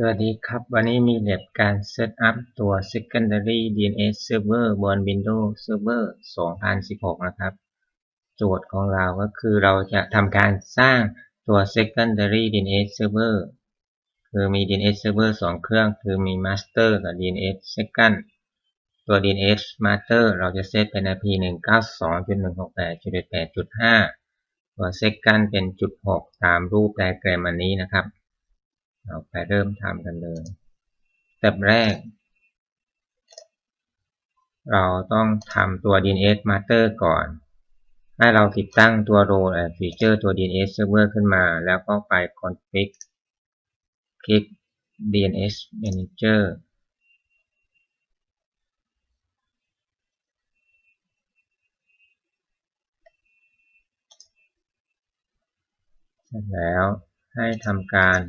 สวัสดีครับ วันนี้มีแบบการเซตอัพตัว secondary DNS server บน Windows Server 2016 นะครับ โจทย์ของเราก็คือเราจะทำการสร้างตัว secondary DNS server คือมี DNS server 2 เครื่อง คือมี master กับ DNS second ตัว DNS master เราจะเซตเป็น IP 192.168.8.5 ตัว second เป็นจุด6ตามรูปไดแกรมอันนี้นะครับ เราไปเริ่มทำกันเลยสเต็ปแรก เราต้องทำตัว DNS Master ก่อน ให้เราติดตั้งตัว Role and Feature ตัว DNS Server ขึ้นมา แล้วก็ไป Config คลิก DNS Manager เสร็จแล้วให้ทำการ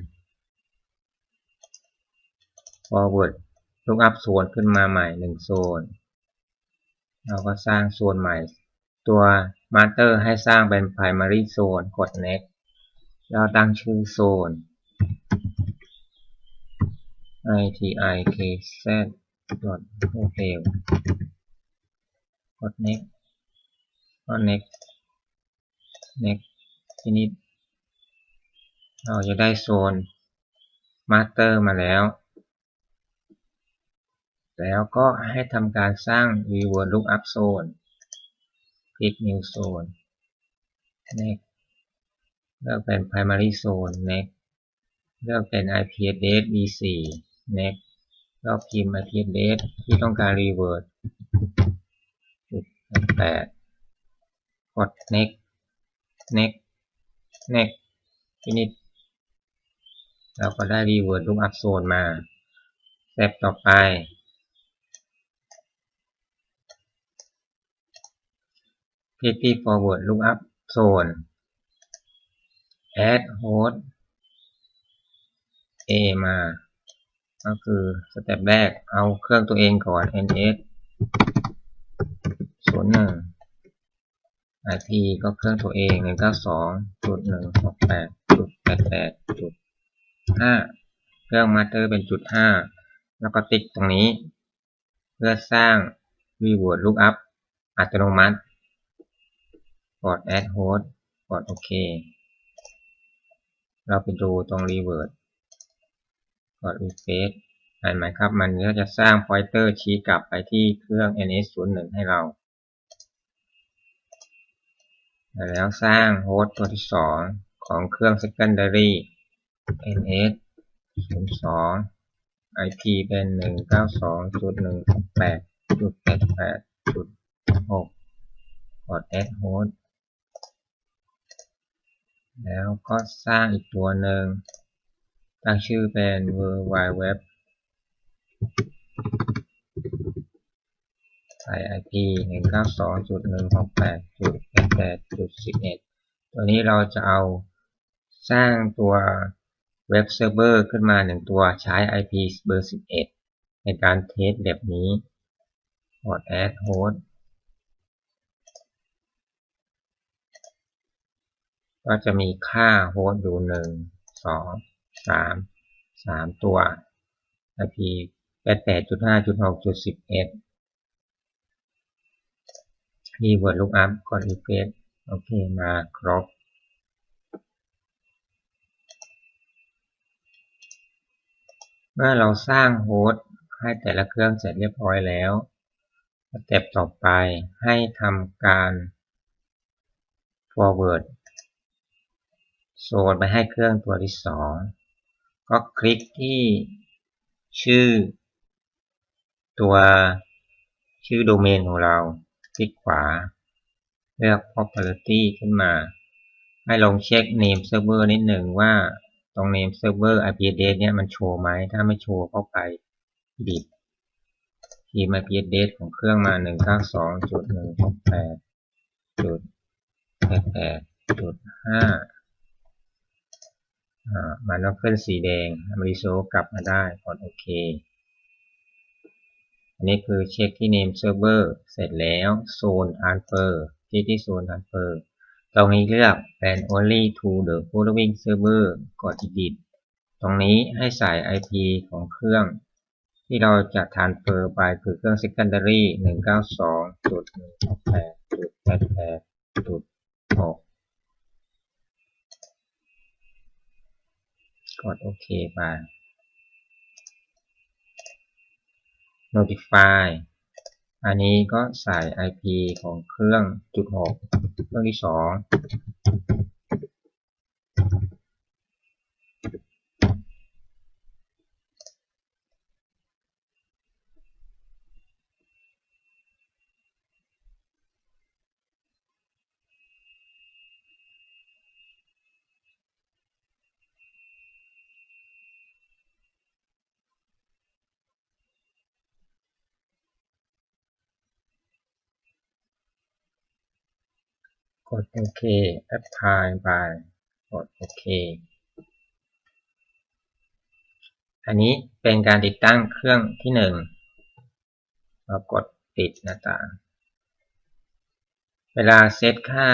forward lookup โซนขึ้นมาใหม่1โซน เราก็สร้างโซนใหม่ ตัว master ให้สร้างเป็น primary zone กด next แล้วตั้งชื่อโซน itikz hotel กด next ก็ next next ทีนี้เราจะได้โซน master มาแล้ว แล้วก็ให้ทำการสร้าง reward lookup zone คลิก new zone next เลือกเป็น primary zone next เลือกเป็น IP address v4 next ก็พิมพ์ IP address ที่ต้องการ reward จุดแปดกด next next next ทีนี้เราก็ได้ reward lookup zone มา สเต็ปต่อไป pt forward lookup zone add host a มา ก็คือสเต็ปแรกเอาเครื่องตัวเองก่อน ns ศูนย์หนึ่ง IP ก็เครื่องตัวเองหนึ่งเก้าสองจุดหนึ่งหกแปดจุดแปดแปดจุดห้าเครื่องมาเตอร์เป็นจุดห้าแล้วก็ติ๊กตรงนี้ เพื่อสร้าง reward lookup อัตโนมัติ กด add host กดโอเค เราไปดูตรง revert กด refresh เห็นไหมครับ มันก็จะสร้าง pointer ชี้กลับไปที่เครื่อง ns01 ให้เรา แล้วสร้างโฮสต์ตัวที่ 2 ของเครื่อง secondary ns02 IP เป็น 192.168.88.6 กด add host แล้วก็สร้างอีกตัวหนึ่ง ตั้งชื่อเป็น world wide web ใส่ IP 192.168.88.11 ตัวนี้เราจะเอาสร้างตัวเว็บเซิร์ฟเวอร์ขึ้นมาหนึ่งตัวใช้ IP เบอร์ 11 ในการเทสแบบนี้กด add host ก็จะมีค่าโฮสต์อยู่หนึ่งสองสามสามตัว IP แปดแปดจุดห้าจุดหกจุดสิบเอ็ดคีย์เวิร์ดลุกอัพกดรีเฟซโอเค มาครบ เมื่อเราสร้างโฮสต์ให้แต่ละเครื่องเสร็จเรียบร้อยแล้วสเต็ปต่อไปให้ทำการ forward โซนไปให้เครื่องตัวที่สองก็คลิกที่ชื่อ ตัวชื่อโดเมนของเรา คลิกขวา เลือก property ขึ้นมา ให้ลองเช็ค name server นิดหนึ่งว่าตรง name server IP address เนี่ยมันโชว์ไหม ถ้าไม่โชว์เข้าไปดิดทีม IP address ของเครื่องมา 192.168.88.5 มันต้องขึ้นสีแดงมันรีโซกลับมาได้กดโอเค อันนี้คือเช็คที่ name server เสร็จแล้วโซน transfer ที่ที่โซน transfer ตรงนี้เลือกเป็น only to the following server กด edit ตรงนี้ให้ใส่ IP ของเครื่อง ที่เราจะ transfer ไปคือเครื่อง secondary 192.168 กดโอเค ไป notify อันนี้ก็ใส่ IP ของเครื่องจุดหกเครื่องที่สอง กดโอเค apply ไปกดโอเค อันนี้เป็นการติดตั้งเครื่องที่หนึ่งเรากดปิดหน้าต่าง เวลาเซตค่า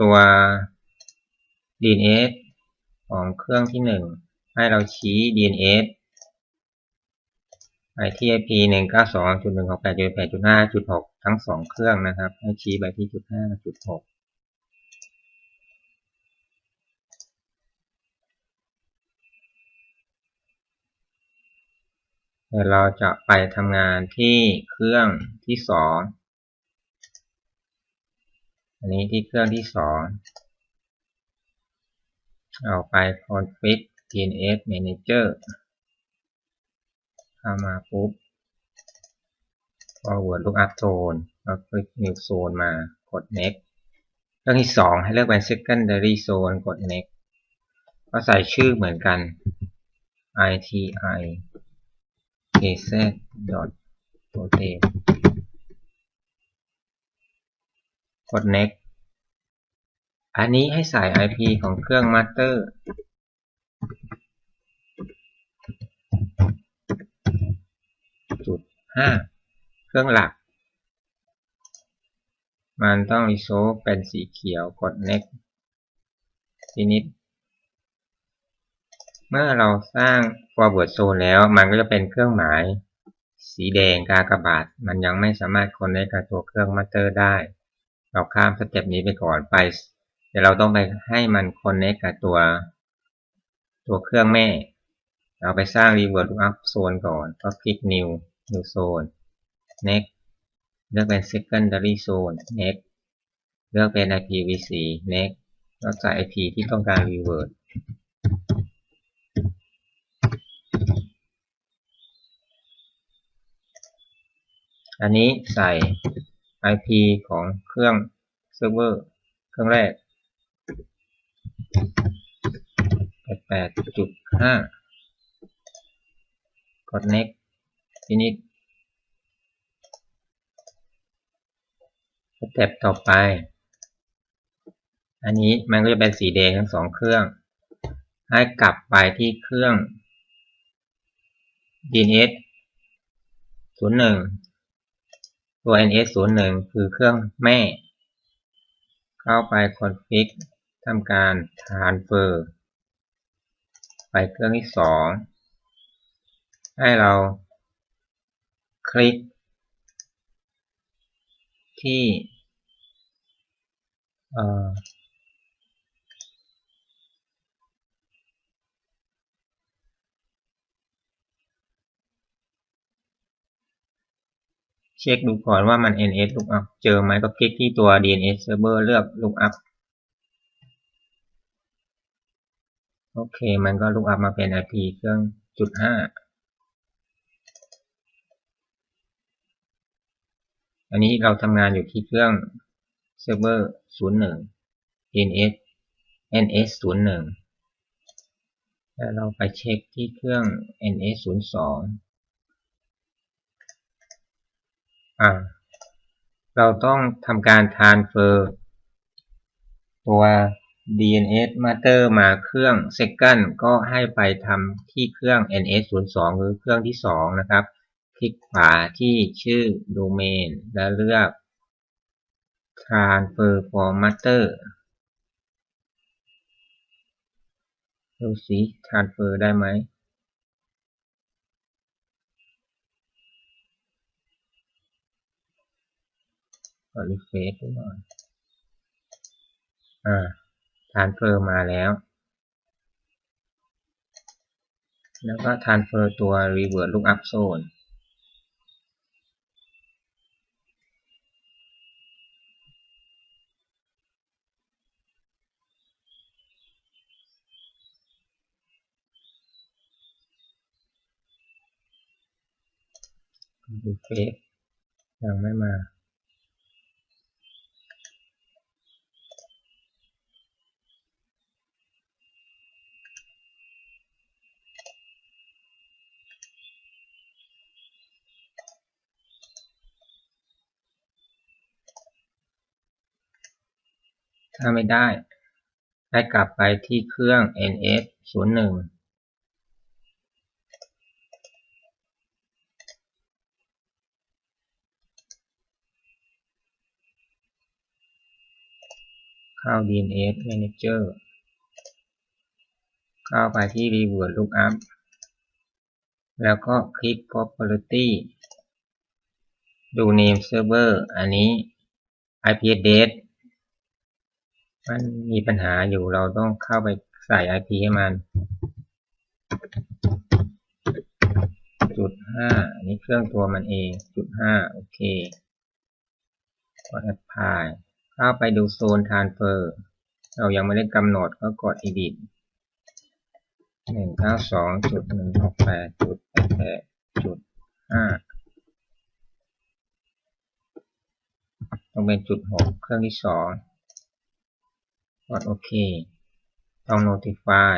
ตัว DNS ของเครื่องที่หนึ่งให้เราชี้ DNS ไปที่ IP 192.168.8.5.6 ทั้งสองเครื่องนะครับ ให้ชี้ไปที่จุด5จุด6 เดี๋ยวเราจะไปทำงานที่เครื่องที่สองอันนี้ที่เครื่องที่สองเอาไป config DNS manager เข้ามาปุ๊บ forward lookup zone แล้วคลิก new zone มากด next เรื่องที่สองให้เลือกเป็น secondary zone กด next ก็ใส่ชื่อเหมือนกัน iti kz dot total กด next อันนี้ให้ใส่ IP ของเครื่อง master จุดห้าเครื่องหลัก มันต้องรีโซเป็นสีเขียวกด next ทีนิด เมื่อเราสร้าง forward zone แล้วมันก็จะเป็นเครื่องหมาย สีแดงกากบาท มันยังไม่สามารถคนได้กับตัวเครื่องมาสเตอร์ได้ เราข้ามสเต็ปนี้ไปก่อนไป เดี๋ยวเราต้องไปให้มันคนเนกับตัว ตัวเครื่องแม่ เราไปสร้าง reverse lookup zone ก่อนก็คลิก new new zone next เลือกเป็น secondary zone next เลือกเป็น IPv4 next แล้วใส่ IP ที่ต้องการ revert อันนี้ใส่ IP ของเครื่องเซิร์ฟเวอร์เครื่องแรก 88.5 กด next ทีนี้สเต็ปต่อไป อันนี้มันก็จะเป็นสีแดงทั้งสองเครื่อง ให้กลับไปที่เครื่อง DNS 01 ตัว NS01 คือเครื่องแม่ เข้าไป config ทำการ transfer ไปเครื่องที่ 2 ให้เราคลิก ที่ เช็คดูก่อนว่ามัน ns lookup เจอไหมก็คลิกที่ตัว dns server เลือก lookup โอเค มันก็ lookup มาเป็น ip เครื่องจุดห้าอันนี้เราทำงานอยู่ที่เครื่องเซิร์ฟเวอร์01 dns ns 01แล้วเราไปเช็คที่เครื่อง ns 02่า เราต้องทำการ transfer ตัว DNS master มาเครื่อง second ก็ให้ไปทำที่เครื่อง NS02 คือเครื่องที่ 2 นะครับ คลิกขวาที่ชื่อ domain แล้วเลือก transfer for master ดูสิ transfer ได้ไหม ก็รีเฟซดูหน่อยอ่าทานเฟอร์มาแล้ว แล้วก็ทานเฟอร์ตัวรีเวิร์ดลุกอัพโซนรีเฟซยังไม่มา ถ้าไม่ได้ ให้กลับไปที่เครื่อง NS 01 เข้า DNS Manager เข้าไปที่ Revert Lookup แล้วก็คลิก Property ดู Name Server อันนี้ IP address มันมีปัญหาอยู่เราต้องเข้าไปใส่ IP ให้มันจุดห้านนี้เครื่องตัวมันเองจุดห้าโอเคกด Apply เข้าไปดูโซน Transfer เรายังไม่ได้กำหนดก็กด Edit หนึ่งเก้าสองจุดหนึ่งหกแปดจุดแปดจุดห้าต้องเป็นจุดหกเครื่องที่สอง กดโอเค ต้อง notify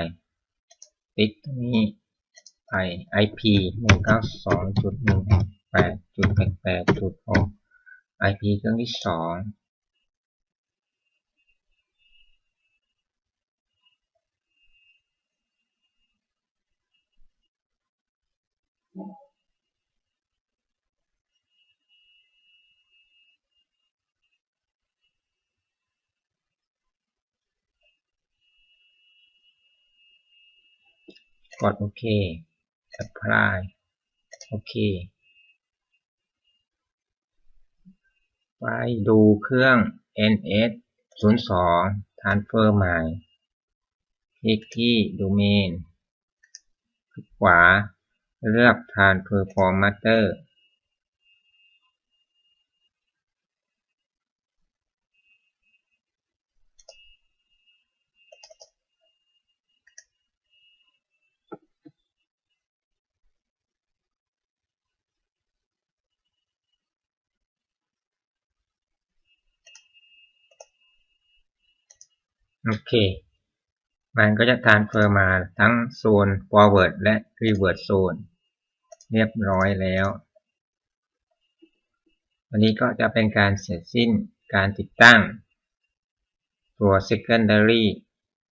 ติ๊กตรงนี้ไป IP 192.1.8.8.6 IP เครื่องที่ 2 กดโอเค supply โอเค ไปดูเครื่อง ns 02 transfer ใหม่ คลิกที่ domain คลิกขวา เลือก transfer formatter โอเค มันก็จะ transfer มาทั้งโซน forward และ revert zone เรียบร้อยแล้ว วันนี้ก็จะเป็นการเสร็จสิ้นการติดตั้ง ตัว secondary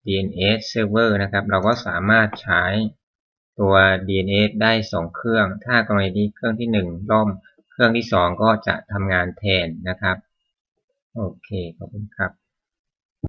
DNS server นะครับ เราก็สามารถใช้ตัว DNS ได้ 2 เครื่อง ถ้ากรณีที่เครื่องที่ 1 ล่ม เครื่องที่ 2 ก็จะทำงานแทนนะครับ โอเค ขอบคุณครับ